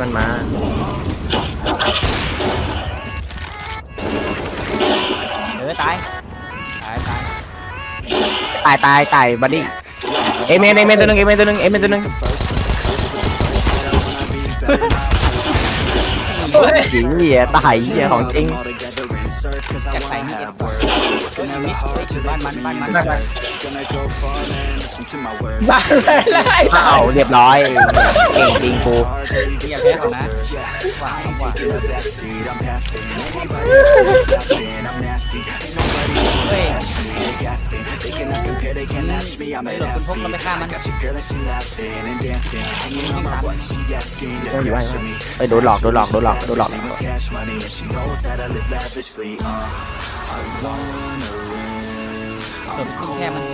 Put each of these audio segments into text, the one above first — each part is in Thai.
มันมาเออตาย ตายตายตายตายตายบัดดี้เอเมนเอเมนตัวนึงเอเมนตัวนึงเอเมนตัวนึง เฮ้ยเหี้ยตายเหี้ยของจริงอยากใส่ให้เอ็ดมิดบ้านมันบ้านมันบ้านบ้านแล้วไอ้ตาอ้าวยเรียบร้อยเก่งจริงกูอย่าแพ้เขานะหวานหวานเฮ้ย ไม่หลบคุณพกเราไปฆ่ามันต้องอยู่บ้านเอ้ยโดนหลอกโดนหลอกโดนหลอกโดนหลอกหลบคุณแค่มัน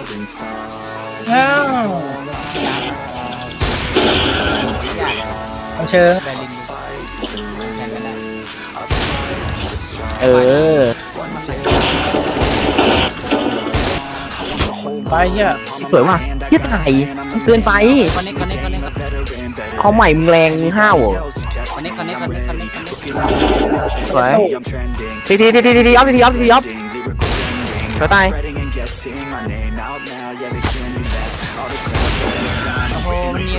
อ้าวอยากต้องเชิงแบลินแข่งกันได้เออ ไปเฮียสวยว่ะเหี้ยตายมันเกินไปคอนเน็กคอนเน็กคอนเน็กเขาใหม่มึงแรงมึงห้าวเหรอคอนเน็กคอนเน็กคอนเน็กคอนเน็กสวยทีทีทีทีทีทีออฟทีทีออฟทีทีออฟกระต่ายโอ้โหมันเนีย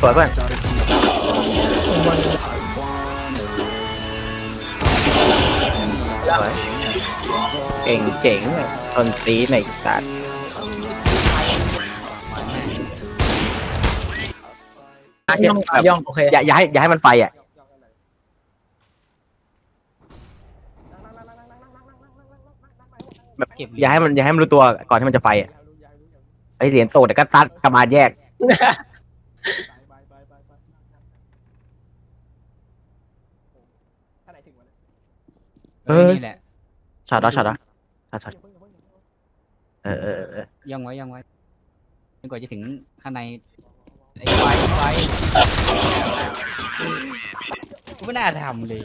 สวยเพื่อนสวยเก่งเจ๋งคนตีในสัตว์ย่องย่องโอเค อย่าอย่าให้อย่าให้มันไฟอะ แบบเก็บอย่าให้มันอย่าให้มันรู้ตัวก่อนที่มันจะไฟอะไอเหรียญโตแต่ก็ซัดกระบาลแยก เออ นี่แหละช็อตแล้วช็อตแล้วช็อตช็อตเออเออเออย่องไว้ย่องไว้จนกว่าจะถึงข้างในไอ้ไฟไฟกูไม่น่าทำเลย